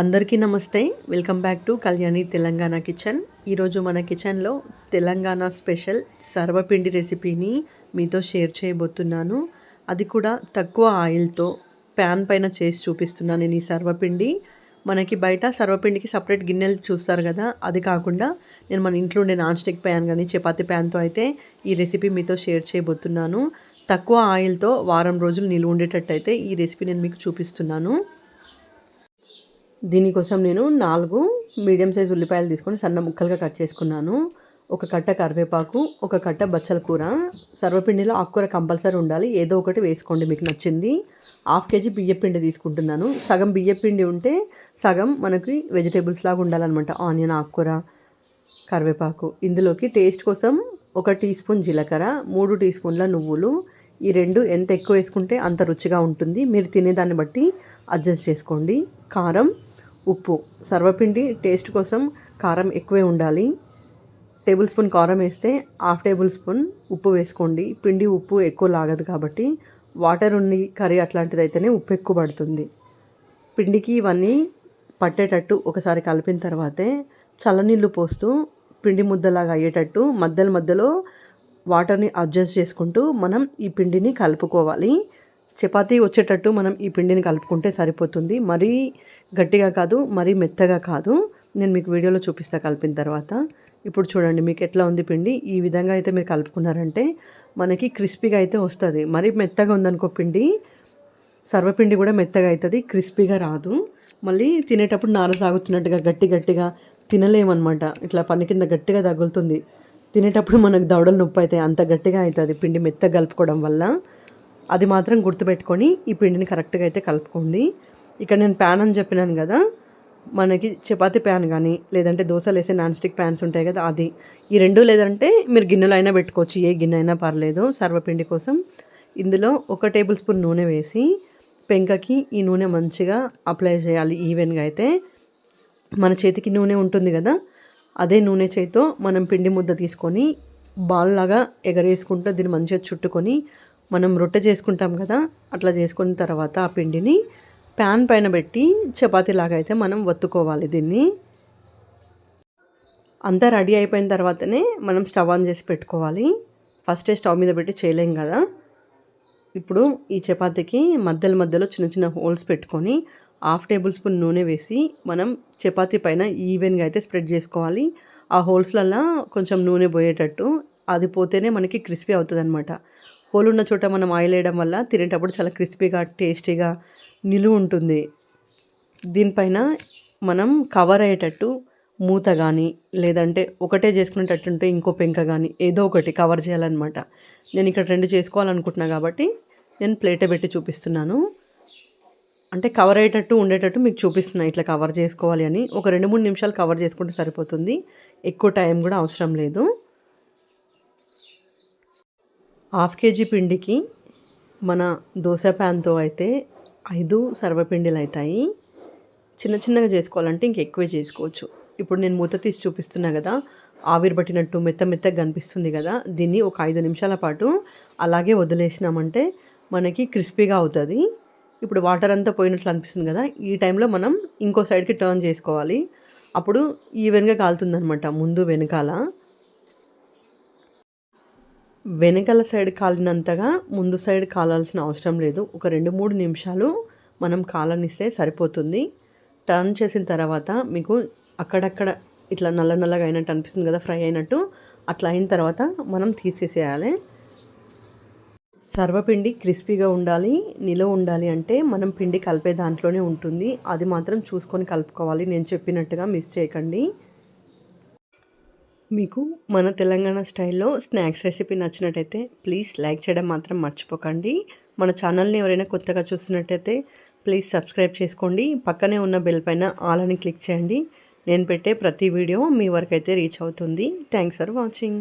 అందరికీ నమస్తే. Welcome back to Kalyani Telangana kitchen. ఈరోజు మన కిచెన్లో తెలంగాణ స్పెషల్ సర్వపిండి రెసిపీని మీతో షేర్ చేయబోతున్నాను. అది కూడా తక్కువ ఆయిల్తో ప్యాన్ పైన చేసి చూపిస్తున్నాను నేను ఈ సర్వపిండి. మనకి బయట సర్వపిండికి సపరేట్ గిన్నెలు చూస్తారు కదా అది కాకుండా నేను మన ఇంట్లో ఉండే నాన్ స్టిక్ ప్యాన్ కానీ చపాతి ప్యాన్తో అయితే ఈ రెసిపీ మీతో షేర్ చేయబోతున్నాను. తక్కువ ఆయిల్తో వారం రోజులు నిలువ ఉండేటట్టు అయితే ఈ రెసిపీ నేను మీకు చూపిస్తున్నాను. దీనికోసం నేను నాలుగు మీడియం సైజ్ ఉల్లిపాయలు తీసుకొని సన్న ముక్కలుగా కట్ చేసుకున్నాను. ఒక కట్ట కరివేపాకు ఒక కట్ట బచ్చల కూర సర్వపిండిలో ఆకుకూర కంపల్సరీ ఉండాలి. ఏదో ఒకటి వేసుకోండి మీకు నచ్చింది. హాఫ్ కేజీ బియ్యపిండి తీసుకుంటున్నాను. సగం బియ్యపిండి ఉంటే సగం మనకి వెజిటేబుల్స్ లాగా ఉండాలన్నమాట. ఆనియన్ ఆకుకూర కరివేపాకు. ఇందులోకి టేస్ట్ కోసం ఒక టీ స్పూన్ జీలకర్ర మూడు టీ స్పూన్ల నువ్వులు. ఈ రెండు ఎంత ఎక్కువ వేసుకుంటే అంత రుచిగా ఉంటుంది. మీరు తినేదాన్ని బట్టి అడ్జస్ట్ చేసుకోండి. కారం ఉప్పు. సర్వపిండి టేస్ట్ కోసం కారం ఎక్కువే ఉండాలి. టేబుల్ స్పూన్ కారం వేస్తే హాఫ్ టేబుల్ స్పూన్ ఉప్పు వేసుకోండి. పిండి ఉప్పు ఎక్కువ లాగదు కాబట్టి వాటర్ ఉండి కర్రీ అట్లాంటిది అయితేనే ఉప్పు ఎక్కువ పడుతుంది. పిండికి ఇవన్నీ పట్టేటట్టు ఒకసారి కలిపిన తర్వాతే చల్లనీళ్ళు పోస్తూ పిండి ముద్దలాగా అయ్యేటట్టు మధ్యలో మధ్యలో వాటర్ని అడ్జస్ట్ చేసుకుంటూ మనం ఈ పిండిని కలుపుకోవాలి. చపాతీ వచ్చేటట్టు మనం ఈ పిండిని కలుపుకుంటే సరిపోతుంది. మరీ గట్టిగా కాదు మరీ మెత్తగా కాదు. నేను మీకు వీడియోలో చూపిస్తా కలిపిన తర్వాత. ఇప్పుడు చూడండి మీకు ఎట్లా ఉంది పిండి? ఈ విధంగా అయితే మీరు కలుపుకున్నారంటే మనకి క్రిస్పీగా అయితే వస్తుంది. మరీ మెత్తగా ఉందనుకో పిండి సర్వపిండి కూడా మెత్తగా అవుతుంది క్రిస్పీగా రాదు. మళ్ళీ తినేటప్పుడు నార సాగుతున్నట్టుగా గట్టి గట్టిగా తినలేమన్నమాట. ఇట్లా పని కింద గట్టిగా తగులుతుంది. తినేటప్పుడు మనకు దవడలు నొప్పి అవుతాయి అంత గట్టిగా అవుతుంది పిండి మెత్తగా కలుపుకోవడం వల్ల. అది మాత్రం గుర్తుపెట్టుకొని ఈ పిండిని కరెక్ట్గా అయితే కలుపుకోండి. ఇక్కడ నేను ప్యాన్ అని చెప్పినాను కదా మనకి చపాతీ ప్యాన్ కానీ లేదంటే దోశలు వేసే నాన్ స్టిక్ ప్యాన్స్ ఉంటాయి కదా అది. ఈ రెండు లేదంటే మీరు గిన్నెలో అయినా పెట్టుకోవచ్చు ఏ గిన్నె అయినా పర్లేదు సర్వపిండి కోసం. ఇందులో ఒక టేబుల్ స్పూన్ నూనె వేసి పెంకకి ఈ నూనె మంచిగా అప్లై చేయాలి ఈవెన్గా అయితే. మన చేతికి నూనె ఉంటుంది కదా అదే నూనె చేతితో మనం పిండి ముద్ద తీసుకొని బాల్ లాగా ఎగరేసుకుంటూ దీన్ని మంచిగా చుట్టుకొని మనం రొట్టె చేసుకుంటాం కదా అట్లా చేసుకున్న తర్వాత ఆ పిండిని ప్యాన్ పైన పెట్టి చపాతీలాగా అయితే మనం వత్తుకోవాలి దీన్ని. అంతా రెడీ అయిపోయిన తర్వాతనే మనం స్టవ్ ఆన్ చేసి పెట్టుకోవాలి. ఫస్టే స్టవ్ మీద పెట్టి చేయలేం కదా. ఇప్పుడు ఈ చపాతీకి మధ్యలో మధ్యలో చిన్న చిన్న హోల్స్ పెట్టుకొని హాఫ్ టేబుల్ స్పూన్ నూనె వేసి మనం చపాతీ పైన ఈవెన్గా అయితే స్ప్రెడ్ చేసుకోవాలి. ఆ హోల్స్లల్లో కొంచెం నూనె పోయేటట్టు అది పోతేనే మనకి క్రిస్పీ అవుతుంది అనమాట హోల్ ఉన్న చోట మనం ఆయిల్ వేయడం వల్ల తినేటప్పుడు చాలా క్రిస్పీగా టేస్టీగా నిలువ ఉంటుంది. దీనిపైన మనం కవర్ అయ్యేటట్టు మూత కానీ లేదంటే ఒకటే చేసుకునేటట్టు ఉంటే ఇంకో పెంక కానీ ఏదో ఒకటి కవర్ చేయాలన్నమాట. నేను ఇక్కడ రెండు చేసుకోవాలనుకుంటున్నా కాబట్టి నేను ప్లేటే పెట్టి చూపిస్తున్నాను. అంటే కవర్ అయ్యేటట్టు ఉండేటట్టు మీకు చూపిస్తున్నా ఇట్లా కవర్ చేసుకోవాలి అని. ఒక రెండు మూడు నిమిషాలు కవర్ చేసుకుంటే సరిపోతుంది. ఎక్కువ టైం కూడా అవసరం లేదు. హాఫ్ కేజీ పిండికి మన దోశ ప్యాన్తో అయితే ఐదు సర్వపిండిలు అవుతాయి. చిన్న చిన్నగా చేసుకోవాలంటే ఇంకెక్కువే చేసుకోవచ్చు. ఇప్పుడు నేను మూత తీసి చూపిస్తున్నా కదా ఆవిరి పట్టినట్టు మెత్త మెత్తగా కనిపిస్తుంది కదా దీన్ని ఒక ఐదు నిమిషాల పాటు అలాగే వదిలేసినామంటే మనకి క్రిస్పీగా అవుతుంది. ఇప్పుడు వాటర్ అంతా పోయినట్లు అనిపిస్తుంది కదా ఈ టైంలో మనం ఇంకో సైడ్కి టర్న్ చేసుకోవాలి. అప్పుడు ఈవెన్గా కాలుతుందనమాట ముందు వెనకాల. వెనకాల సైడ్ కాలినంతగా ముందు సైడ్ కాలాల్సిన అవసరం లేదు. ఒక రెండు మూడు నిమిషాలు మనం కాలనిస్తే సరిపోతుంది. టర్న్ చేసిన తర్వాత మీకు అక్కడక్కడ ఇట్లా నల్ల నల్లగా అయినట్టు అనిపిస్తుంది కదా ఫ్రై అయినట్టు అట్లా అయిన తర్వాత మనం తీసేసేయాలి. సర్వపిండి క్రిస్పీగా ఉండాలి నిలవ ఉండాలి అంటే మనం పిండి కలిపే దాంట్లోనే ఉంటుంది. అది మాత్రం చూసుకొని కలుపుకోవాలి. నేను చెప్పినట్టుగా మిస్ చేయకండి. మీకు మన తెలంగాణ స్టైల్లో స్నాక్స్ రెసిపీ నచ్చినట్టయితే ప్లీజ్ లైక్ చేయడం మాత్రం మర్చిపోకండి. మన ఛానల్ని ఎవరైనా కొత్తగా చూస్తున్నట్టయితే ప్లీజ్ సబ్స్క్రైబ్ చేసుకోండి. పక్కనే ఉన్న బెల్ పైన ఆల్ అని క్లిక్ చేయండి. నేను పెట్టే ప్రతి వీడియో మీ వరకు అయితే రీచ్ అవుతుంది. Thanks for watching.